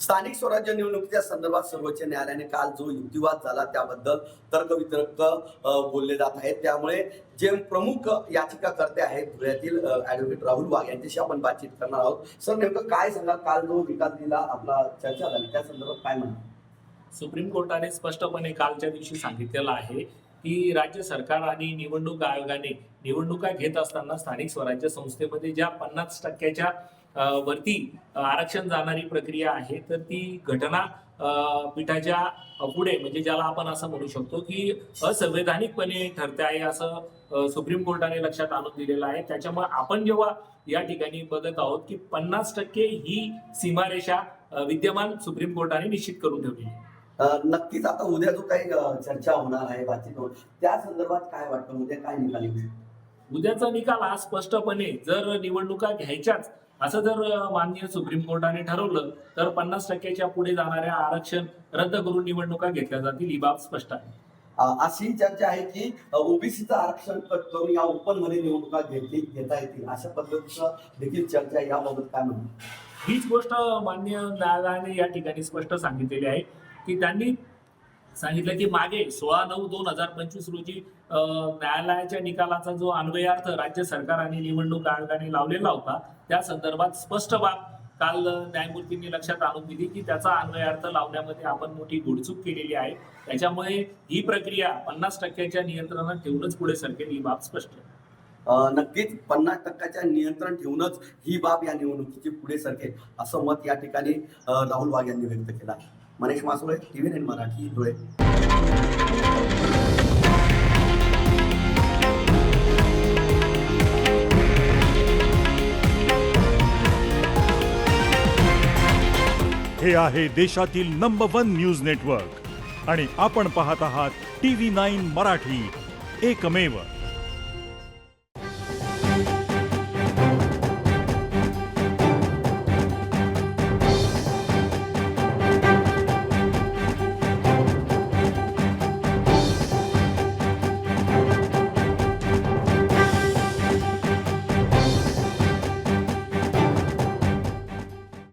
स्थानिक स्वराज्य निवडणुकीच्या संदर्भात सर्वोच्च न्यायालयाने काल जो युक्तिवाद झाला त्याबद्दल तर्कवितर्क बोलले जात आहेत. त्यामुळे जे प्रमुख याचिकाकर्ते आहेत धुळ्यातील ऍडव्होकेट राहुल वाघ यांच्याशी आपण बातचीत करणार आहोत. सर नेमकं काय सांगा? काल जो विकास दिला आपला चर्चा झाली. त्या संदर्भात काय म्हणा सुप्रीम कोर्टाने स्पष्टपणे कालच्या दिवशी सांगितलेलं आहे की राज्य सरकार आणि निवडणूक आयोगाने निवडणुका घेत असताना स्थानिक स्वराज्य संस्थेमध्ये ज्या पन्नास टक्क्याच्या वरती आरक्षण जाणारी प्रक्रिया आहे तर ती घटना पीठाच्या पुढे म्हणजे ज्याला आपण असं म्हणू शकतो की असंवैधानिकपणे ठरते आहे असं सुप्रीम कोर्टाने लक्षात आणून दिलेलं आहे. त्याच्यामुळे आपण जेव्हा या ठिकाणी बघत आहोत की पन्नास टक्के ही सीमारेषा विद्यमान सुप्रीम कोर्टाने निश्चित करून ठेवली नक्कीच आता उद्या जो काही चर्चा होणार आहे बातचीत होणार त्या संदर्भात काय वाटतं? उद्या काय निकाल येऊ शकतो? उद्याचा निकाल हा स्पष्टपणे जर निवडणुका घ्यायच्याच असं जर माननीय सुप्रीम कोर्टाने ठरवलं तर पन्नास टक्क्याच्या पुढे जाणाऱ्या आरक्षण रद्द करून निवडणुका घेतल्या जातील ही बाब स्पष्ट आहे. अशी चर्चा आहे की ओबीसीचं आरक्षण कट करून या ओपनमध्ये निवडणुका घेतली घेता येतील अशा पद्धतीचं देखील चर्चा याबाबत काय म्हणतो हीच गोष्ट मान्य न्यायालयाने या ठिकाणी स्पष्ट सांगितलेली आहे. की त्यांनी सांगितलं की मागे सोळा नऊ दोन हजार पंचवीस रोजी न्यायालयाच्या निकालाचा जो अन्वयार्थ राज्य सरकार आणि निवडणूक आयोगाने लावलेला होता त्या संदर्भात स्पष्ट बाब काल न्यायमूर्तींनी लक्षात आणून दिली की त्याचा अन्वयार्थ लावण्यामध्ये आपण मोठी गुडचूक केलेली आहे. त्याच्यामुळे ही प्रक्रिया पन्नास टक्क्याच्या नियंत्रणात ठेवूनच पुढे सरकेल ही बाब स्पष्ट आहे. नक्कीच पन्नास टक्क्याच्या नियंत्रण ठेवूनच ही बाब या निवडणुकीची पुढे सरकेल असं मत या ठिकाणी राहुल वाघ यांनी व्यक्त केलं आहे. Manish Masule TV nine Marathi Dhule. हे आहे देशातील नंबर वन न्यूज नेटवर्क आणि आपण पाहत आहात टी व्ही नाईन मराठी. एकमेव